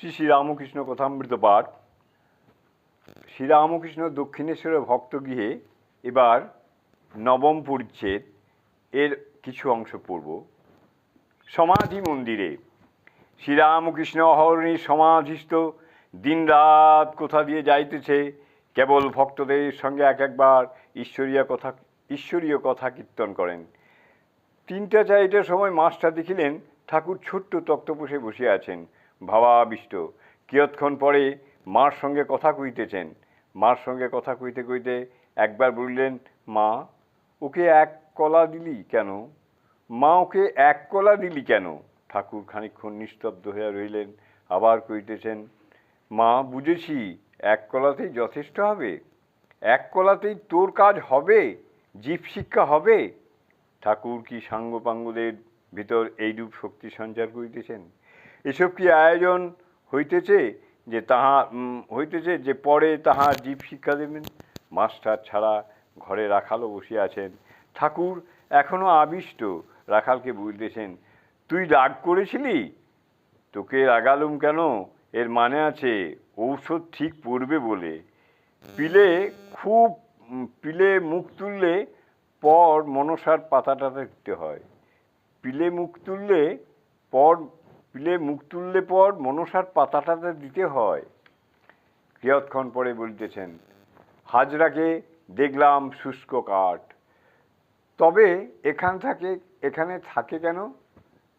শ্রী শ্রীরামকৃষ্ণ কথামৃত পাঠ। শ্রীরামকৃষ্ণ দক্ষিণেশ্বরের ভক্তগৃহে এবার নবম পরিচ্ছেদ এর কিছু অংশ পড়ব। সমাধি মন্দিরে। শ্রীরামকৃষ্ণ অহরণী সমাধিস্থ, দিনরাত কোথা দিয়ে যাইতেছে, কেবল ভক্তদের সঙ্গে এক একবার ঈশ্বরীয় কথা ঈশ্বরীয় কথা কীর্তন করেন। তিনটা চারিটার সময় মাস্টার দেখিলেন ঠাকুর ছোট্ট তক্তপোষে বসে আছেন। ভাবাবিষ্ট। কিয়ৎক্ষণ পরে মার সঙ্গে কথা কইতেছেন মার সঙ্গে কথা কইতে কইতে একবার বললেন, মা, ওকে এক কলা দিলি কেন? মা, ওকে এক কলা দিলি কেন? ঠাকুর খানিকক্ষণ নিস্তব্ধ হইয়া রইলেন আবার কইতেছেন মা, বুঝেছি, এক কলাতেই যথেষ্ট হবে। এক কলাতেই তোর কাজ হবে, জীব শিক্ষা হবে। ঠাকুর কি সাঙ্গপাঙ্গদের ভিতর এইরূপ শক্তি সঞ্চার করিতেছেন? এসব কি আয়োজন হইতেছে যে তাহা হইতেছে যে পরে তাহা জীব শিক্ষা দেবেন? মাস্টার ছাড়া ঘরে রাখালও বসে আছেন। ঠাকুর এখনও আবিষ্ট, রাখালকে বলতেছেন, তুই রাগ করেছিলি? তোকে রাগালুম কেন? এর মানে আছে ঔষধ ঠিক পড়বে বলে। পিলে খুব পিলে মুখ তুললে পর মনসার পাতাটাতে দিতে হয়। পিলে মুখ তুললে পর পিলে মুখ তুললে পর মনসার পাতাটাতে দিতে হয়। কিয়ৎক্ষণ পরে বলতেছেন, হাজরাকে দেখলাম শুষ্ক কাঠ। তবে এখান থাকে, এখানে থাকে কেন?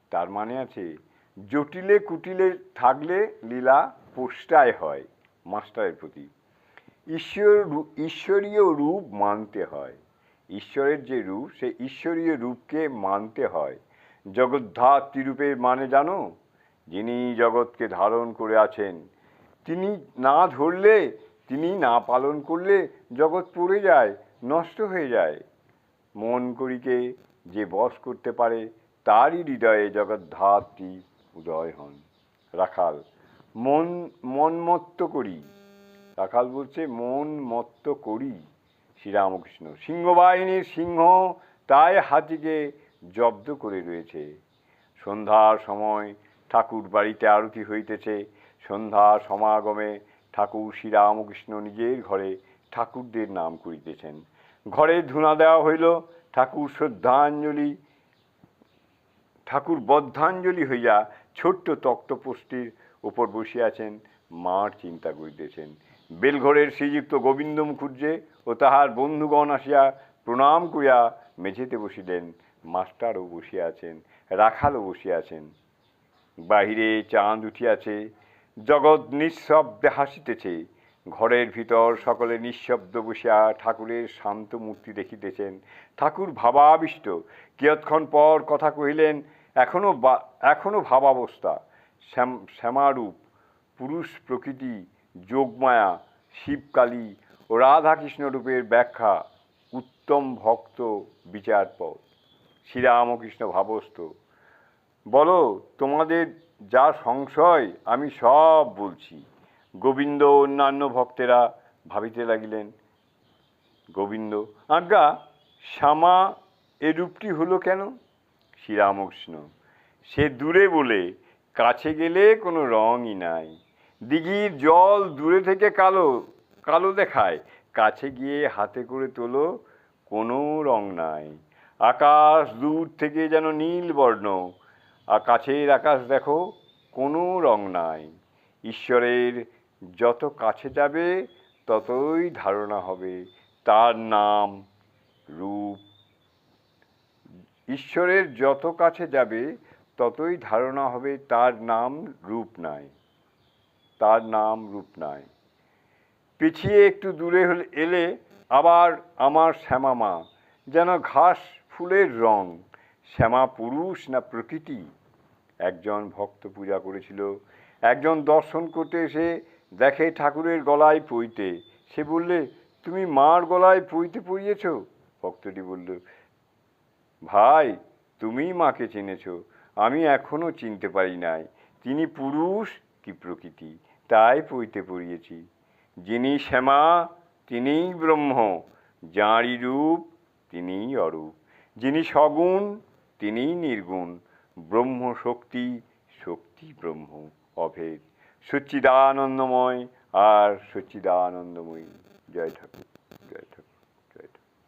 তার মানে আছে, জটিলে কুটিলে থাকলে লীলা পোষ্টায় হয় মাস্টারের প্রতি। ঈশ্বর ঈশ্বরীয় রূপ মানতে হয়। ঈশ্বরের যে রূপ, সে ঈশ্বরীয় রূপকে মানতে হয়। জগদ্ধাত্রী রূপের মানে জানো? যিনি জগৎকে ধারণ করে আছেন, তিনি না ধরলে, তিনি না পালন করলে জগৎ পড়ে যায়, নষ্ট হয়ে যায়। মন করিকে যে বশ করতে পারে, তারই হৃদয়ে জগদ্ধাত্রী উদয় হন। রাখাল, মন মনমত্ত করি। রাখাল বলছে, মন মত্ত করি, শ্রীরামকৃষ্ণ। সিংহবাহিনীর সিংহ, তাই হাতিকে জব্দ করে রয়েছে। সন্ধ্যার সময় ঠাকুর বাড়িতে আরতি হইতেছে। সন্ধ্যা সমাগমে ঠাকুর শ্রীরামকৃষ্ণ নিজের ঘরে ঠাকুরদের নাম করিতেছেন। ঘরে ধুনা দেওয়া হইল, ঠাকুর শ্রদ্ধাঞ্জলি, ঠাকুর বদ্ধাঞ্জলি হইয়া ছোট্ট তক্তপোষ্টির উপর বসিয়াছেন মার চিন্তা করিতেছেন। বেলঘরের শ্রীযুক্ত গোবিন্দ মুখুজ্জে ও তাহার বন্ধুগণ আসিয়া প্রণাম করিয়া মেঝেতে বসিলেন। মাস্টারও বসিয়া আছেন, রাখালও বসিয়া আছেন। বাহিরে চাঁদ উঠিয়াছে, জগৎ নিঃশব্দে হাসিতেছে। ঘরের ভিতর সকলে নিঃশব্দ বসিয়া ঠাকুরের শান্ত মূর্তি দেখিতেছেন। ঠাকুর ভাবাবিষ্ট, কিয়ৎক্ষণ পর কথা কহিলেন এখনও বা- এখনও ভাবাবস্থা। শ্যাম, শ্যামারূপ, পুরুষ প্রকৃতি, যোগমায়া, শিবকালী ও রাধাকৃষ্ণ রূপের ব্যাখ্যা, উত্তম ভক্ত বিচারপথ শ্রীরামকৃষ্ণ ভাবস্থ বলো, তোমাদের যা সংশয়, আমি সব বলছি। গোবিন্দ অন্যান্য ভক্তেরা ভাবিতে লাগিলেন, গোবিন্দ, আজ্ঞা, শ্যামা এ রূপটি হলো কেন? শ্রীরামকৃষ্ণ, সে দূরে বলে, কাছে গেলে কোনো রঙই নাই। দিঘির জল দূরে থেকে কালো কালো দেখায়। কাছে গিয়ে হাতে করে তোলো, কোনো রং নাই। আকাশ দূর থেকে যেন নীল বর্ণ, আর কাছের আকাশ দেখো কোনো রং নাই। ঈশ্বরের যত কাছে যাবে, ততই ধারণা হবে। তার নাম রূপ। ঈশ্বরের যত কাছে যাবে, ততই ধারণা হবে তার নাম রূপ নাই। তার নাম রূপ নাই। পিছিয়ে একটু দূরে হলে এলে আবার আমার শ্যামা মা যেন ঘাস ফুলের রং, শ্যামা পুরুষ না প্রকৃতি? একজন ভক্ত পূজা করেছিল, একজন দর্শন করতে এসে দেখে ঠাকুরের গলায় পইতে সে বললে, তুমি মার গলায় পইতে পরিয়েছ ভক্তটি বলল, ভাই, তুমি মাকে চিনেছ, আমি এখনও চিনতে পারি নাই। তিনি পুরুষ কি প্রকৃতি, তাই পইতে পড়িয়েছি। যিনি শ্যামা, তিনিই ব্রহ্ম, যাঁরই রূপ, তিনিই অরূপ। যিনি সগুণ, তিনিই নির্গুণ। ব্রহ্ম শক্তি শক্তি ব্রহ্ম, অভেদ। সচ্চিদানন্দময় আর সচ্চিদানন্দময়ী। জয় ঠাকুর জয় ঠাকুর।